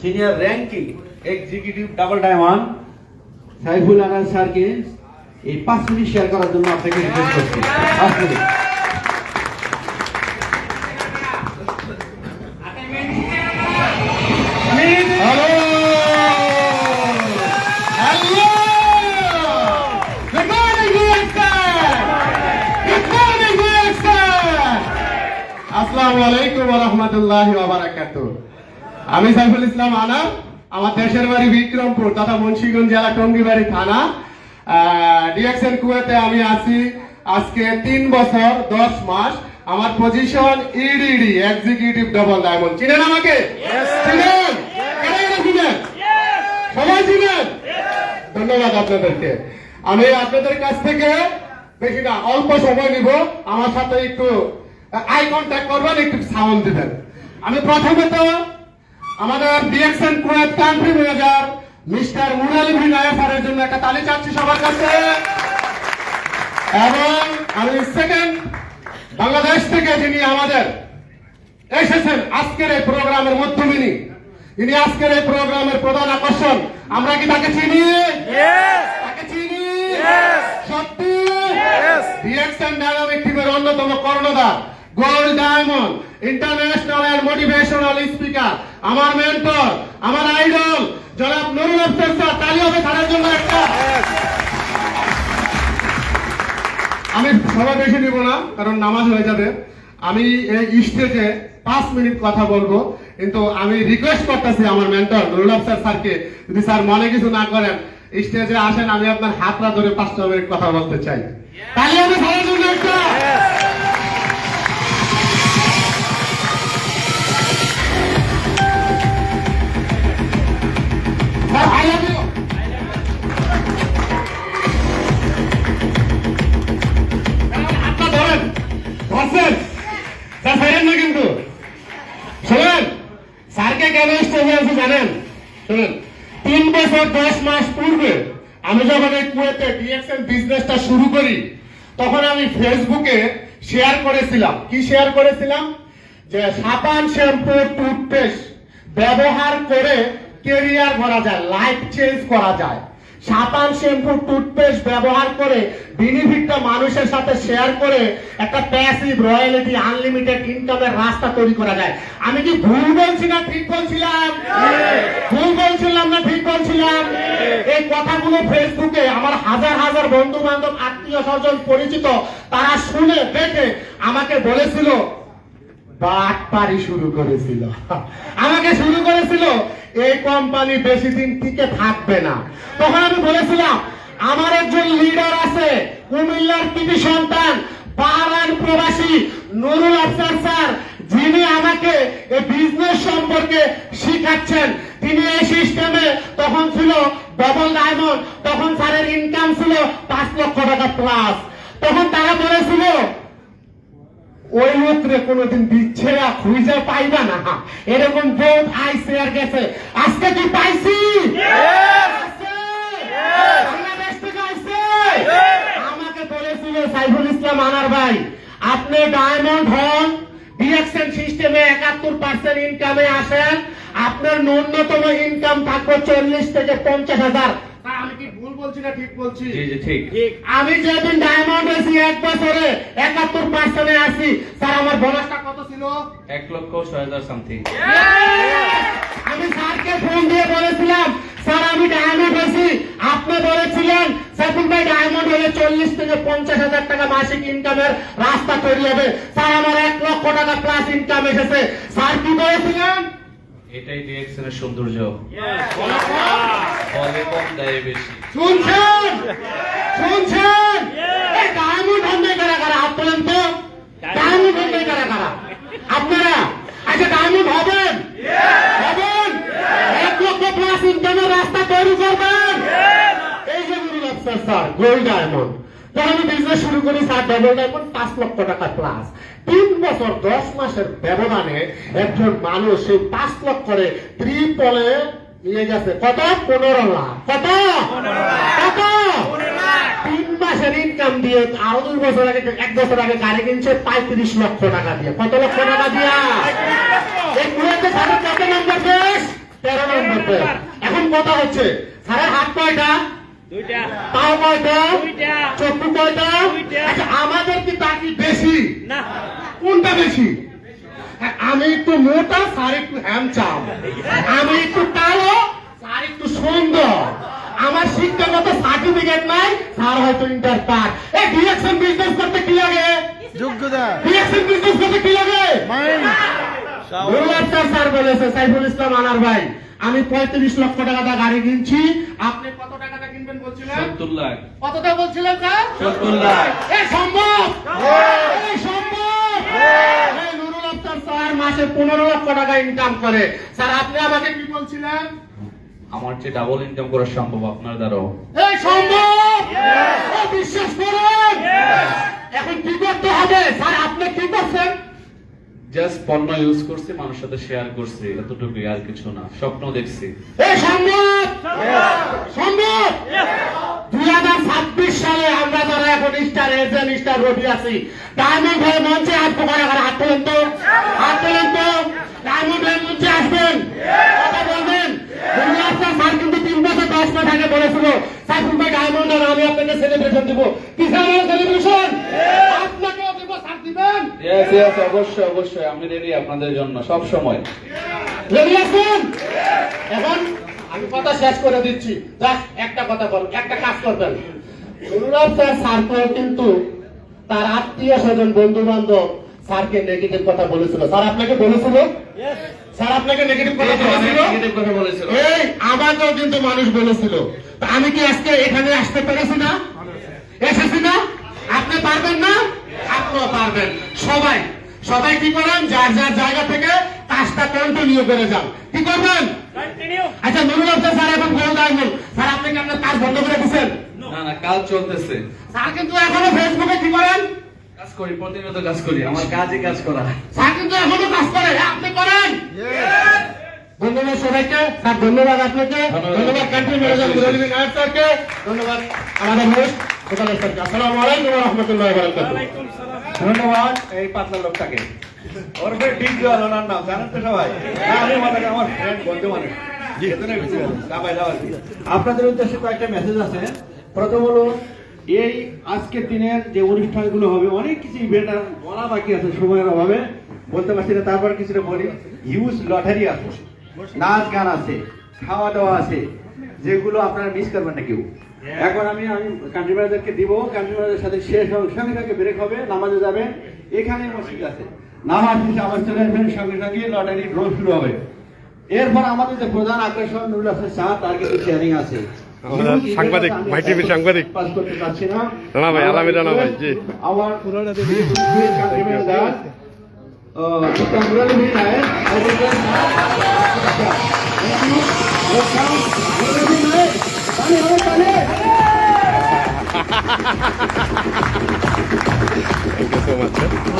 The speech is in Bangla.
Senior ranking executive double diamond Saiful Anar স্যারকে এই পাঁচ মিনিট শেয়ার করার জন্য আপনাকে রিকোয়েস্ট করছি। পাঁচ মিনিট আসসালামু আলাইকুম ওয়া রাহমাতুল্লাহি ওয়া বারাকাতুহু আমি সাইফুল ইসলাম আনা আমার দেশের বাড়ি বিক্রমপুর তথা মুন্সিগঞ্জ জেলা টঙ্গিবাড়ি থানা। ডিএক্সএন কুয়েতে আমি আছি আজকে তিন বছর দশ মাস। আমার position EDD executive double diamond চিনেন আমাকে? চিনেন? চিনেন? সবাই চিনেন? ধন্যবাদ আপনাদেরকে। আমি আপনাদের কাছ থেকে বেশি না অল্প সময় নিব। আমার সাথে একটু আই কন্ট্যাক্ট করবেন একটু সাউন্ড দিবেন। আমি প্রথমত আমাদের DXN Kuwait country manager mister Murali V Naya স্যারের জন্য একটা তালি চাচ্ছি সবার কাছে। এবং আমি সেকেন্ড বাংলাদেশ থেকে যিনি আমাদের এসেছেন আজকের এই প্রোগ্রামের মধ্যমিনী ইনি আজকের এই প্রোগ্রামের প্রধান আকর্ষণ। আমরা কি তাকে চিনি? তাকে চিনি? সত্যি? রিয়াকশন ডায়নামিক টিমের অন্যতম কর্ণধার gold diamond. International and motivational speaker আমার মেন্টর আমার আইডল জনাব নুরুল আফসার স্যার, তালি হবে তাদের জন্য একটা। আমি সময় বেশি নিব না, কারণ নামাজ হয়ে যাবে। আমি এই স্টেজে পাঁচ মিনিট কথা বলব, কিন্তু আমি রিকোয়েস্ট করতেছি আমার মেন্টর নুরুল আফসার স্যারকে, যদি স্যার মনে কিছু না করেন, স্টেজে আসেন, আমি আপনার হাতটা ধরে পাঁচটা মিনিট কথা বলতে চাই। তাহলে আমি সবার জন্য একটা। জানেন? শুনুন, তিন বছর দশ মাস পূর্বে আমি যখন এই কুয়েতে ডিএক্সএন বিজনেসটা শুরু করি, তখন আমি ফেসবুকে শেয়ার করেছিলাম। কি শেয়ার করেছিলাম? যে সাবান, শ্যাম্পু টুথপেস্ট ব্যবহার করে কেরিয়ার করা যায় লাইফ চেঞ্জ করা যায়। সাবান শ্যাম্পু টুথপেস্ট ব্যবহার করে বেনিফিটটা মানুষের সাথে শেয়ার করে একটা প্যাসিভ রয়্যালিটি আনলিমিটেড ইনকামের রাস্তা তৈরি করা যায়। আমি কি ভুল বলছি না ঠিক বলছিলাম? ভুল বলছিলাম না ঠিক বলছিলাম? এই কথাগুলো ফেসবুকে আমার হাজার হাজার বন্ধু বান্ধব আত্মীয় স্বজন পরিচিত, তারা শুনে দেখে আমাকে বলেছিল, বাটপারি শুরু করেছিল। আমাকে শুরু করেছিল এই কোম্পানি বেশি দিন টিকে থাকবে না। তখন আমি বলেছিলাম, আমার একজন লিডার আছে, কুমিল্লার কৃতি সন্তান বাহারান প্রবাসী নুরুল আফসার স্যার, যিনি আমাকে এই বিজনেস সম্পর্কে শিখাচ্ছেন। তিনি এই সিস্টেমে তখন ছিল ডবল ডায়মন্ড তখন স্যারের ইনকাম ছিল পাঁচ লক্ষ টাকা প্লাস তখন তারা বলেছিল ওই লোকরে কোনোদিন দিচ্ছে না খুঁজে পাইবা না। এরকম বহুত আইসে আর গেছে। আজকে কি পাইছি? আমাকে বলেছিল সাইফুল ইসলাম আনার ভাই, আপনি ডায়মন্ড হন ডিরেকশন সিস্টেমে একাত্তর পার্সেন্ট ইনকামে আসেন, আপনার ন্যূনতম ইনকাম থাকবে চল্লিশ থেকে পঞ্চাশ হাজার। আমি বলছি না ঠিক বলছি? ঠিক। আমি যেদিন ডায়মন্ড হয়েছি এক বছরে একাত্তর পার্সেন্টে আছি। স্যার আমার বোনাসটা কত ছিল? এক লক্ষ ছয় হাজার সামথিং আমি স্যারকে ফোন দিয়ে বলেছিলাম স্যার আমি ডায়মন্ড হয়েছি আপনি বলেছিলেন সাইফুল ভাই ডায়মন্ড হলে চল্লিশ থেকে পঞ্চাশ হাজার টাকা মাসিক ইনকামের রাস্তা তৈরি হবে। স্যার আমার এক লক্ষ টাকা প্লাস ইনকাম এসেছে। স্যার কি এটাই ডিএক্সএনের সৌন্দর্য। ফলে কম দেয় বেশি। শুনছেন? শুনছেন? এই ডায়মন্ড হবে কারা কারা? হাত তোলেন তো। ডায়মন্ড হবে কারা কারা? আপনারা? আচ্ছা ডায়মন্ড হবেন? হবেন? এক লক্ষ প্লাস ইনকামের রাস্তা তৈরি করবেন? এই যে আফসার স্যার গোল্ড ডায়মন্ড আমি বিজনেস শুরু করি স্যার ডবল ডায়মন্ড পাঁচ লক্ষ টাকা প্লাস তিন বছর, দশ মাসের ব্যবধানে একজন মানুষ সেই পাঁচ লক্ষরে ত্রিপলে নিয়ে গেছে। কত? পনেরো লাখ। কত? কত? তিন মাসের ইনকাম দিয়ে আরও দুই বছর আগে, এক বছর আগে গাড়ি কিনছে পঁয়ত্রিশ লক্ষ টাকা দিয়ে। কত লক্ষ টাকা দিয়া? এই কত নম্বর দেশ তেরো নম্বর থাকবে এখন কথা হচ্ছে, স্যারের হাত কয়টা দুইটা। কয়টা চক্ষু কয়টা আচ্ছা আমাদের কি তাকি বেশি? কোনটা বেশি? হ্যাঁ, আমি একটু মোটা স্যার একটু হ্যামচাম আমি একটু কালো স্যার একটু সুন্দর। আমার শিক্ষাগত সার্টিফিকেট নাই স্যার হয়তো ইন্টার পাস এই ডিরেকশন বিজনেস করতে কি লাগে? যোগ্যতা। ডিরেকশন বিজনেস করতে কি লাগে? মাইন্ড স্যার বলেছে সাইফুল ইসলাম আনার ভাই আমি পঁয়ত্রিশ লক্ষ টাকা গাড়ি কিনছি। আপনি কত টাকাটা কিনবেন বলছিলেন? সত্তর লাখ। কতটা বলছিলেন স্যার? সত্তর লাখ। এ সম্ভব? সম্ভব? নুরুল আফতার স্যার মাসে পনেরো লক্ষ টাকা ইনকাম করে। স্যার আপনি আমাকে কি বলছিলেন? আমার চেয়ে ডাবল ইনকাম করা সম্ভব আপনার দ্বারাও। এই সম্ভব? বিশ্বাস করুন। এখন কি করতে হবে? স্যার আপনি কি করছেন? জাস্ট পণ্য ইউজ করছি, মানুষের সাথে শেয়ার করছি, এতটুকুই, আর কিছু না। স্বপ্ন দেখছি। দুই হাজার ছাব্বিশ সালে আমরা যারা এখন স্টার এজেন্ট স্টার রবি আছি ডায়মন্ড হয়ে মঞ্চে আসব কারা কারা হাত তোলেন তো। হাত তোলেন তো। ডায়মন্ড হয়ে মঞ্চে আসবেন। কথা বলবেন। দুনিয়া স্যার কিন্তু তিন বছর দশ মাস আগে বলেছিল সাইফুল ভাই ডায়মন্ড আর আমি আপনাকে সেলিব্রেশন দিব। কিসের সেলিব্রেশন yes, অবশ্যই অবশ্যই। আমি রেডি আপনাদের জন্য সব সময়। রেডি আছেন? এখন আমি কথা শেষ করে দিচ্ছি। জাস্ট একটা কথা বল একটা কাজ করবেন। অনুরাগ স্যার স্যারকেও কিন্তু তার আত্মীয় স্বজন বন্ধু বান্ধব স্যারকে নেগেটিভ কথা বলেছিল। স্যার আপনাকে বলেছিল? স্যার আপনাকে নেগেটিভ কথা বলেছিল? এই আমাকেও কিন্তু মানুষ বলেছিল। আমি কি আজকে এখানে আসতে পেরেছি না? এসেছি না আপনি পারবেন না আপনিও পারবেন সবাই সবাই কি করেন? যার যার জায়গা থেকে কাজটা কন্টিনিউ করে যান। কি করবেন? আচ্ছা নুরুল আফসার স্যার এখন গোল ডায়মন্ড স্যার আপনি কি আপনার কাজ বন্ধ করে দিচ্ছেন না না কাজ চলতেছে। স্যার কিন্তু এখনও ফেসবুকে কি করেন? কাজ করি প্রতিনিয়ত কাজ করি আমার কাজই কাজ করা। স্যার কিন্তু এখনও কাজ করে। হ্যাঁ, আপনি করেন? ধন্যবাদ সবাইকে। স্যার ধন্যবাদ আপনাকে। ধন্যবাদ। কান্ট্রি ম্যানেজার মুরলী নায়ক স্যারকে ধন্যবাদ আমাদের হোস্ট আসসালামু আলাইকুম রাহমাতুল্লাহি ধন্যবাদ এই পাতলা লোকটাকে। ওর ঠিক জল ওনার নাম জানেন তো সবাই? আমি আমার ফ্রেন্ড বন্ধু মানুষ। আপনাদের উদ্দেশ্যে কয়েকটা মেসেজ আছে। প্রথম হলো এই আজকের দিনের যে অনুষ্ঠানগুলো হবে অনেক কিছু ইভেন্ট আর বলা বাকি আছে সময়ের অভাবে। বলতে পারছি না তারপর কিছুটা বলি। হিউজ লটারি আছে। নাচ গান আছে খাওয়া দাওয়া আছে। যেগুলো আপনারা মিস করবেন না কেউ। এখন আমি আমি কান্ট্রি ম্যানেজারকে দিব কান্ট্রি ম্যানেজারের সাথে শেষ হবে সঙ্গে সঙ্গে ব্রেক হবে নামাজে যাবেন এখানে মসজিদ আছে নামাজ শেষে আবার চলে আসবেন সঙ্গে সঙ্গে লটারি ড্র শুরু হবে এরপর আমাদের যে প্রধান আকর্ষণ নুরুল হাসান শাহ তার কিছু শেয়ারিং আছে সাংবাদিক, ভাই সাংবাদিক। রানা ভাই, আলামি রানা ভাই, জি। আমার. Thank you so much.